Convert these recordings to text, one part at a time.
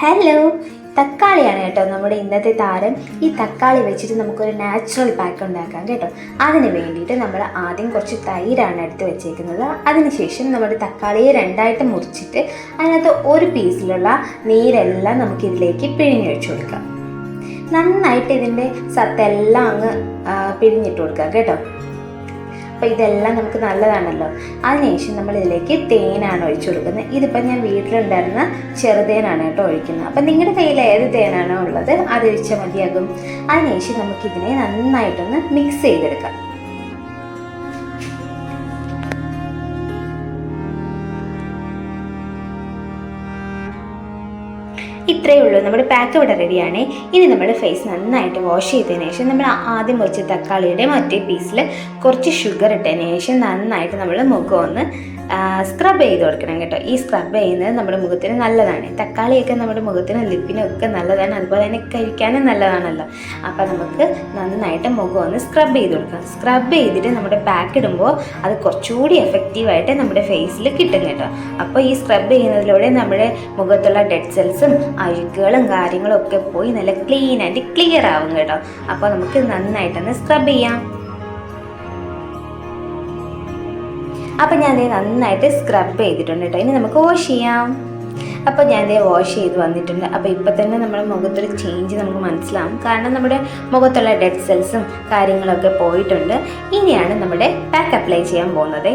Hello തക്കാളിയാണ് കേട്ടോ നമ്മുടെ ഇന്നത്തെ താരം. ഈ തക്കാളി വെച്ചിട്ട് നമുക്കൊരു നാച്ചുറൽ പാക്ക് ഉണ്ടാക്കാം കേട്ടോ. അതിന് വേണ്ടിയിട്ട് നമ്മൾ ആദ്യം കുറച്ച് തൈരാണ് എടുത്ത് വെച്ചേക്കുന്നത്. അതിനുശേഷം നമ്മുടെ തക്കാളിയെ രണ്ടായിട്ട് മുറിച്ചിട്ട് അതിനകത്ത് ഒരു പീസിലുള്ള നീരെല്ലാം നമുക്കിതിലേക്ക് പിഴിഞ്ഞൊഴിച്ചു കൊടുക്കാം. നന്നായിട്ട് ഇതിന്റെ സത്തെല്ലാം അങ്ങ് പിഴിഞ്ഞിട്ട് കൊടുക്കാം കേട്ടോ. അപ്പോൾ ഇതെല്ലാം നമുക്ക് നല്ലതാണല്ലോ. അതിനുശേഷം നമ്മൾ ഇതിലേക്ക് തേനാണ് ഒഴിച്ചു കൊടുക്കുന്നത്. ഇതിപ്പോൾ ഞാൻ വീട്ടിലുണ്ടായിരുന്ന ചെറുതേനാണ് കേട്ടോ ഒഴിക്കുന്നത്. അപ്പം നിങ്ങളുടെ കയ്യിൽ ഏത് തേനാണോ ഉള്ളത് അത് ഒഴിച്ചാൽ മതിയാകും. അതിനുശേഷം നമുക്കിതിനെ നന്നായിട്ടൊന്ന് മിക്സ് ചെയ്തെടുക്കാം. ഇത്രയേ ഉള്ളൂ. നമ്മുടെ പാക്ക് ഇവിടെ റെഡിയാണ് ഇനി നമ്മൾ ഫേസ് നന്നായിട്ട് വാഷ് ചെയ്തതിന് ശേഷം നമ്മൾ ആദ്യം വെച്ച തക്കാളിയുടെ മറ്റേ പീസിൽ കുറച്ച് ഷുഗർ ഇട്ടതിന് ശേഷം നന്നായിട്ട് നമ്മൾ മുഖം ഒന്ന് സ്ക്രബ് ചെയ്ത് കൊടുക്കണം കേട്ടോ. ഈ സ്ക്രബ് ചെയ്യുന്നത് നമ്മുടെ മുഖത്തിന് നല്ലതാണ്. തക്കാളിയൊക്കെ നമ്മുടെ മുഖത്തിനും ലിപ്പിനും ഒക്കെ നല്ലതാണ്. അതുപോലെ തന്നെ കഴിക്കാനും നല്ലതാണല്ലോ. അപ്പോൾ നമുക്ക് നന്നായിട്ട് മുഖം ഒന്ന് സ്ക്രബ് ചെയ്ത് കൊടുക്കാം. സ്ക്രബ് ചെയ്തിട്ട് നമ്മുടെ പാക്ക് ഇടുമ്പോൾ അത് കുറച്ചുകൂടി എഫക്റ്റീവായിട്ട് നമ്മുടെ ഫേസിൽ കിട്ടും കേട്ടോ. അപ്പോൾ ഈ സ്ക്രബ് ചെയ്യുന്നതിലൂടെ നമ്മുടെ മുഖത്തുള്ള ഡെഡ് സെൽസും അഴുക്കുകളും കാര്യങ്ങളും ഒക്കെ പോയി നല്ല ക്ലീൻ ആയിട്ട് ക്ലിയർ ആവും കേട്ടോ. അപ്പോൾ നമുക്ക് നന്നായിട്ടൊന്ന് സ്ക്രബ് ചെയ്യാം. അപ്പോൾ ഞാൻ ദേ നന്നായിട്ട് സ്ക്രബ് ചെയ്തിട്ടുണ്ട് കേട്ടോ ഇനി നമുക്ക് വാഷ് ചെയ്യാം. അപ്പോൾ ഞാൻ ദേ വാഷ് ചെയ്ത് വന്നിട്ടുണ്ട്. അപ്പോൾ ഇപ്പോൾ തന്നെ നമ്മുടെ മുഖത്തൊരു ചേഞ്ച് നമുക്ക് മനസ്സിലാവും. കാരണം നമ്മുടെ മുഖത്തുള്ള ഡെഡ് സെൽസും കാര്യങ്ങളൊക്കെ പോയിട്ടുണ്ട്. ഇനിയാണ് നമ്മുടെ പാക്ക് അപ്ലൈ ചെയ്യാൻ പോകുന്നത്.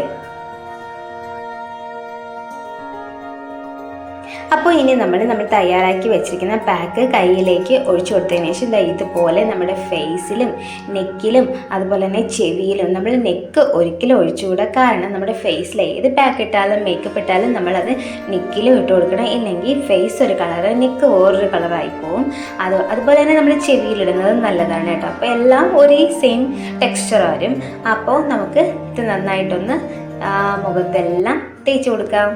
അപ്പോൾ ഇനി നമ്മൾ നമ്മൾ തയ്യാറാക്കി വെച്ചിരിക്കുന്ന പാക്ക് കയ്യിലേക്ക് ഒഴിച്ചു കൊടുത്തതിന് ശേഷം ഇതുപോലെ നമ്മുടെ ഫേസിലും നെക്കിലും അതുപോലെ തന്നെ ചെവിയിലും നമ്മൾ നെക്ക് ഒരിക്കലും ഒഴിച്ചുകൂടാ. കാരണം നമ്മുടെ ഫേസിൽ ഏത് പാക്ക് ഇട്ടാലും മേക്കപ്പ് ഇട്ടാലും നമ്മളത് നെക്കിലും ഇട്ട് കൊടുക്കണം. ഇല്ലെങ്കിൽ ഫേസ് ഒരു കളർ നെക്ക് വേറൊരു കളറായി പോവും. അത് അതുപോലെ തന്നെ നമ്മൾ ചെവിയിലിടുന്നത് നല്ലതാണ് കേട്ടോ. അപ്പോൾ എല്ലാം ഒരേ സെയിം ടെക്സ്ചർ വരും അപ്പോൾ നമുക്ക് ഇത് നന്നായിട്ടൊന്ന് മുഖത്തെല്ലാം തേച്ച് കൊടുക്കാം.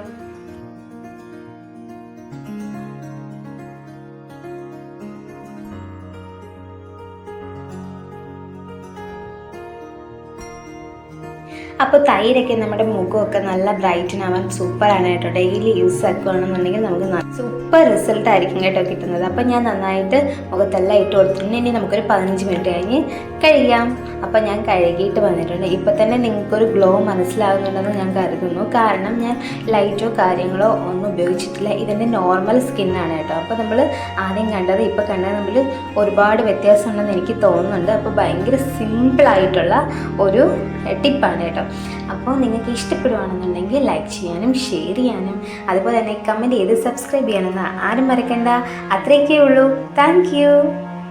അപ്പോൾ തൈരൊക്കെ നമ്മുടെ മുഖമൊക്കെ നല്ല ബ്രൈറ്റൻ ആവാൻ സൂപ്പറാണ് കേട്ടോ. ഡെയിലി യൂസ് ആക്കുകയാണെന്നുണ്ടെങ്കിൽ നമുക്ക് സൂപ്പർ റിസൾട്ട് ആയിരിക്കും കേട്ടോ കിട്ടുന്നത്. അപ്പോൾ ഞാൻ നന്നായിട്ട് മുഖത്തെല്ലാം ഇട്ട് കൊടുത്തിട്ടുണ്ട്. ഇനി നമുക്കൊരു പതിനഞ്ച് മിനിറ്റ് കഴിഞ്ഞ് കഴിയാം. അപ്പോൾ ഞാൻ കഴുകിയിട്ട് വന്നിട്ടുണ്ട്. ഇപ്പോൾ തന്നെ നിങ്ങൾക്കൊരു ഗ്ലോ മനസ്സിലാകുന്നുണ്ടെന്ന് ഞാൻ കരുതുന്നു. കാരണം ഞാൻ ലൈറ്റോ കാര്യങ്ങളോ ഒന്നും ഉപയോഗിച്ചിട്ടില്ല. ഇതിന്റെ നോർമൽ സ്കിന്നാണ് കേട്ടോ. അപ്പോൾ നമ്മൾ ആദ്യം കണ്ടത് ഇപ്പോൾ കണ്ടത് നമ്മൾ ഒരുപാട് വ്യത്യാസമുണ്ടെന്ന് എനിക്ക് തോന്നുന്നുണ്ട്. അപ്പോൾ ഭയങ്കര സിമ്പിളായിട്ടുള്ള ഒരു ടിപ്പാണ് കേട്ടോ. അപ്പോൾ നിങ്ങൾക്ക് ഇഷ്ടപ്പെടുവാണെന്നുണ്ടെങ്കിൽ ലൈക്ക് ചെയ്യാനും ഷെയർ ചെയ്യാനും അതുപോലെ തന്നെ കമന്റ് ചെയ്ത് സബ്സ്ക്രൈബ് ചെയ്യാനെന്ന് ആരും മറക്കണ്ട. അത്രയൊക്കെ ഉള്ളൂ. താങ്ക്